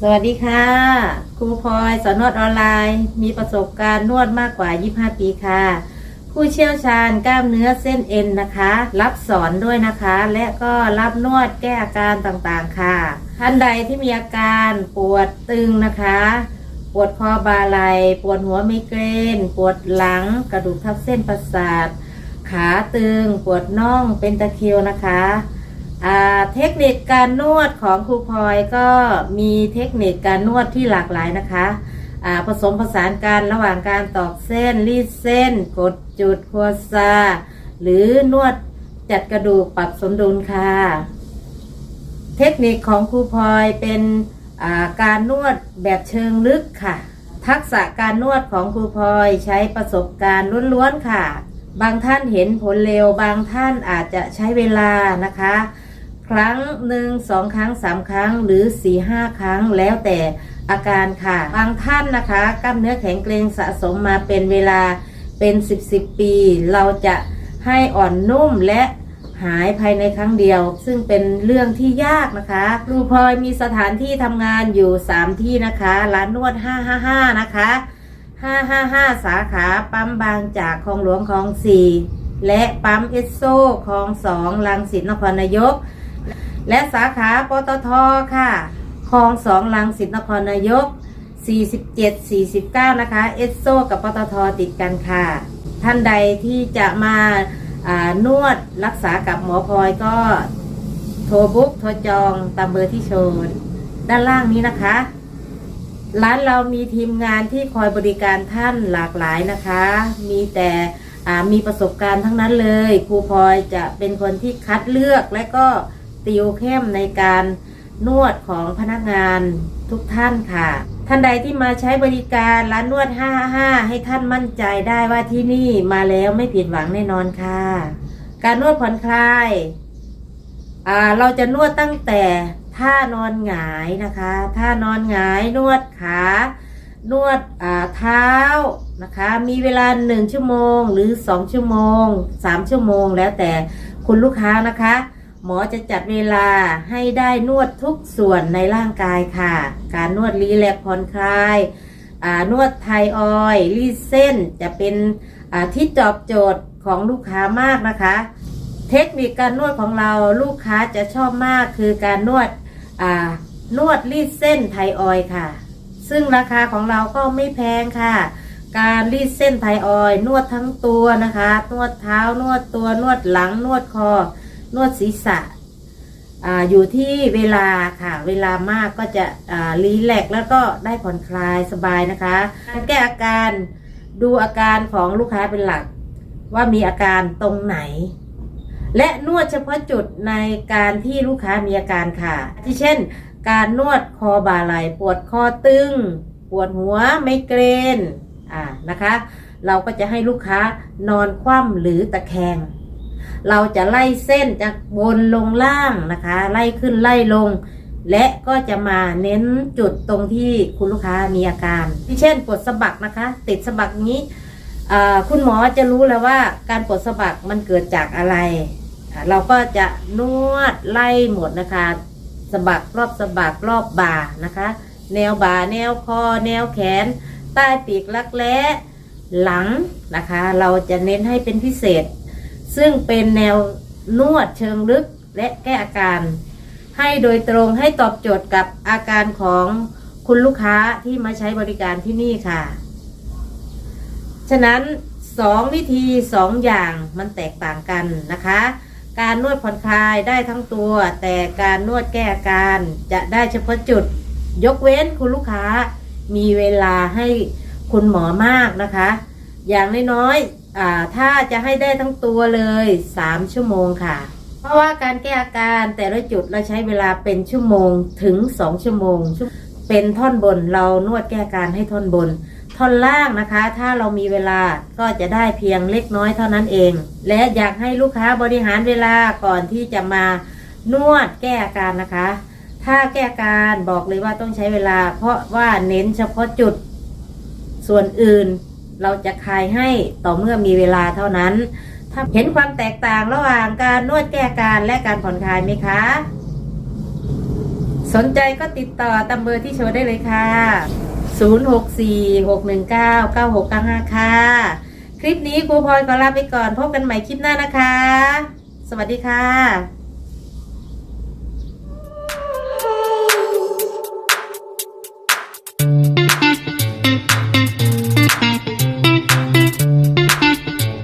สวัสดีค่ะ ครูพลอยสอนนวดออนไลน์ มีประสบการณ์นวดมากกว่า 25 ปีค่ะ ผู้เชี่ยวชาญกล้ามเนื้อเส้นเอ็นนะคะ รับสอนด้วยนะคะ และก็รับนวดแก้อาการต่างๆค่ะ ท่านใดที่มีอาการปวดตึงนะคะ ปวดคอบ่าไหลปวดหัวไมเกรน ปวดหลัง กระดูกทับเส้นประสาท ขาตึง ปวดน่องเป็นตะคริวนะคะ เทคนิคการนวดของครูพลอยก็มีเทคนิคการนวดที่หลากหลายนะคะผสมผสานกันระหว่างการตอกเส้นรีดเส้น กดจุดคัวซาหรือนวดจัดกระดูกปรับสมดุลค่ะ เทคนิคของครูพลอยเป็นการนวดแบบเชิงลึกค่ะ ทักษะการนวดของครูพลอยใช้ประสบการณ์ล้วนๆค่ะ บางท่านเห็นผลเร็ว บางท่านอาจจะใช้เวลานะคะ ครั้งหนึ่งสองครั้งสามครั้งหรือสี่ห้าครั้งแล้วแต่อาการค่ะ บางท่านนะคะ กล้ามเนื้อแข็งเกร็งสะสมมาเป็นเวลาเป็นสิบสิบปี เราจะให้อ่อนนุ่มและหายภายในครั้งเดียว ซึ่งเป็นเรื่องที่ยากนะคะครูพลอยมีสถานที่ทำงานอยู่ 3 ที่นะคะ ร้านนวด 555 นะคะ 555 สาขาปั๊มบางจากคลองหลวงคลอง 4 และปั๊มเอสโซคลอง 2 ลังสิตนครนายก และสาขาปตทค่ะคลองสองลังสิตนครนายก 47 49 นะคะ เอสโซกับปตทติดกันค่ะ ท่านใดที่จะมาานวดรักษากับหมอพลอยก็โทรบุ๊กโทรจองตามเบอร์ที่โชว์ด้านล่างนี้นะคะ ร้านเรามีทีมงานที่คอยบริการท่านหลากหลายนะคะ มีแต่มีประสบการณ์ทั้งนั้นเลย ครูพลอยจะเป็นคนที่คัดเลือกและก็ ติวเข้มในการนวดของพนักงานทุกท่านค่ะ ท่านใดที่มาใช้บริการร้านนวด555 ให้ท่านมั่นใจได้ว่าที่นี่มาแล้วไม่ผิดหวังแน่นอนค่ะ การนวดผ่อนคลายาเราจะนวดตั้งแต่ท่านอนหงายนะคะท่านอนหงายนวดขานวดเท้านะคะ มีเวลา1ชั่วโมงหรือ2ชั่วโมง3ชั่วโมงแล้วแต่คุณลูกค้านะคะ หมอจะจัดเวลาให้ได้นวดทุกส่วนในร่างกายค่ะ การนวดรีแลกผ่อนคลายนวดไทยออยล์รีเส้นจะเป็นที่ตอบโจทย์ของลูกค้ามากนะคะ เทคนิคการนวดของเราลูกค้าจะชอบมากคือการนวดนวดรีดเส้นไทยออยค่ะ ซึ่งราคาของเราก็ไม่แพงค่ะ การรีดเส้นไทยออยนวดทั้งตัวนะคะ นวดเท้านวดตัวนวดหลังนวดคอ นวดศีรษะอาอยู่ที่เวลาค่ะ เวลามากก็จะอ่ารีแลกซ์แล้วก็ได้ผ่อนคลายสบายนะคะการแก้อาการดูอาการของลูกค้าเป็นหลัก ว่ามีอาการตรงไหน และนวดเฉพาะจุดในการที่ลูกค้ามีอาการค่ะ ที่เช่น การนวดคอบ่าไหล่ปวดคอตึง ปวดหัวไมเกรนอ่านะคะ เราก็จะให้ลูกค้านอนคว่ำหรือตะแคง เราจะไล่เส้นจากบนลงล่างนะคะ ไล่ขึ้นไล่ลง และก็จะมาเน้นจุดตรงที่คุณลูกค้ามีอาการ ที่เช่นปวดสะบักนะคะ ติดสะบักนี้คุณหมอจะรู้แล้วว่าการปวดสะบักมันเกิดจากอะไร เราก็จะนวดไล่หมดนะคะสะบักรอบสะบักรอบบ่านะคะ แนวบ่าแนวคอ แนวแขน ใต้ปีกรักแร้หลังนะคะ เราจะเน้นให้เป็นพิเศษ ซึ่งเป็นแนวนวดเชิงลึกและแก้อาการ ให้โดยตรงให้ตอบโจทย์กับอาการของคุณลูกค้าที่มาใช้บริการที่นี่ค่ะ ฉะนั้นสองวิธีสองอย่างมันแตกต่างกันนะคะ การนวดผ่อนคลายได้ทั้งตัว แต่การนวดแก้อาการจะได้เฉพาะจุด ยกเว้นคุณลูกค้ามีเวลาให้คุณหมอมากนะคะ อย่างน้อยๆ อ่าถ้าจะให้ได้ทั้งตัวเลย3ชั่วโมงค่ะ เพราะว่าการแก้อาการแต่ละจุดเราใช้เวลาเป็นชั่วโมงถึง2ชั่วโมง เป็นท่อนบนเรานวดแก้อาการให้ท่อนบน ท่อนล่างนะคะ ถ้าเรามีเวลาก็จะได้เพียงเล็กน้อยเท่านั้นเอง และอยากให้ลูกค้าบริหารเวลาก่อนที่จะมานวดแก้อาการนะคะ ถ้าแก้อาการบอกเลยว่าต้องใช้เวลา เพราะว่าเน้นเฉพาะจุดส่วนอื่น เราจะคลายให้ต่อเมื่อมีเวลาเท่านั้น ถ้าเห็นความแตกต่างระหว่างการนวดแก้การและการผ่อนคลายไหมคะ สนใจก็ติดต่อตามเบอร์ที่โชว์ได้เลยค่ะ 0646199695 ค่ะ คลิปนี้ครูพลอยก็ลาไปก่อนพบกันใหม่คลิปหน้านะคะ สวัสดีค่ะ